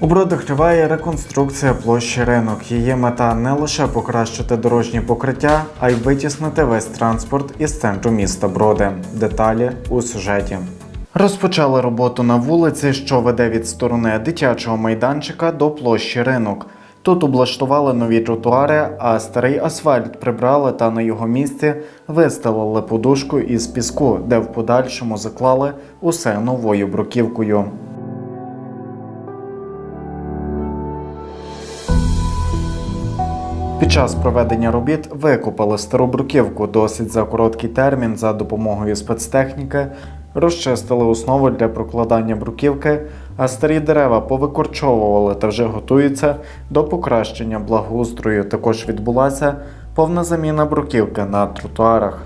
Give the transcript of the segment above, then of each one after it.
У Бродах триває реконструкція площі ринок. Її мета не лише покращити дорожнє покриття, а й витіснити весь транспорт із центру міста Броди. Деталі у сюжеті. Розпочали роботу на вулиці, що веде від сторони дитячого майданчика до площі ринок. Тут облаштували нові тротуари, а старий асфальт прибрали та на його місці вистелили подушку із піску, де в подальшому заклали усе новою бруківкою. Під час проведення робіт викопали старобруківку досить за короткий термін за допомогою спецтехніки, розчистили основу для прокладання бруківки, а старі дерева повикорчовували та вже готуються до покращення благоустрою. Також відбулася повна заміна бруківки на тротуарах.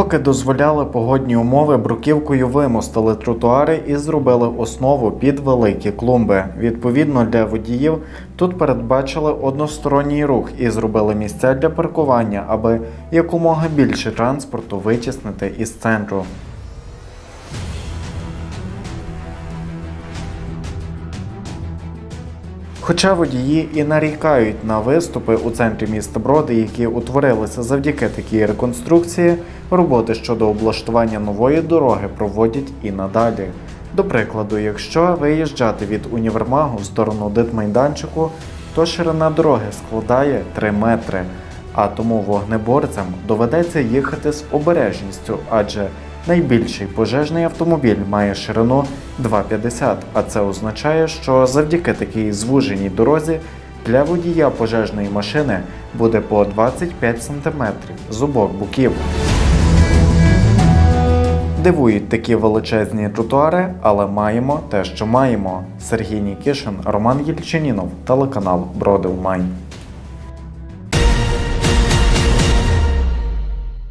Поки дозволяли погодні умови, бруківкою вимостили тротуари і зробили основу під великі клумби. Відповідно для водіїв тут передбачили односторонній рух і зробили місця для паркування, аби якомога більше транспорту витіснити із центру. Хоча водії і нарікають на виступи у центрі міста Броди, які утворилися завдяки такій реконструкції, роботи щодо облаштування нової дороги проводять і надалі. До прикладу, якщо виїжджати від універмагу в сторону дитмайданчику, то ширина дороги складає 3 метри, а тому вогнеборцям доведеться їхати з обережністю, адже найбільший пожежний автомобіль має ширину 2,50, а це означає, що завдяки такій звуженій дорозі для водія пожежної машини буде по 25 см з обох боків. Дивують такі величезні тротуари, але маємо те, що маємо. Сергій Нікішин, Роман Єльчинінов, телеканал Броди Умань.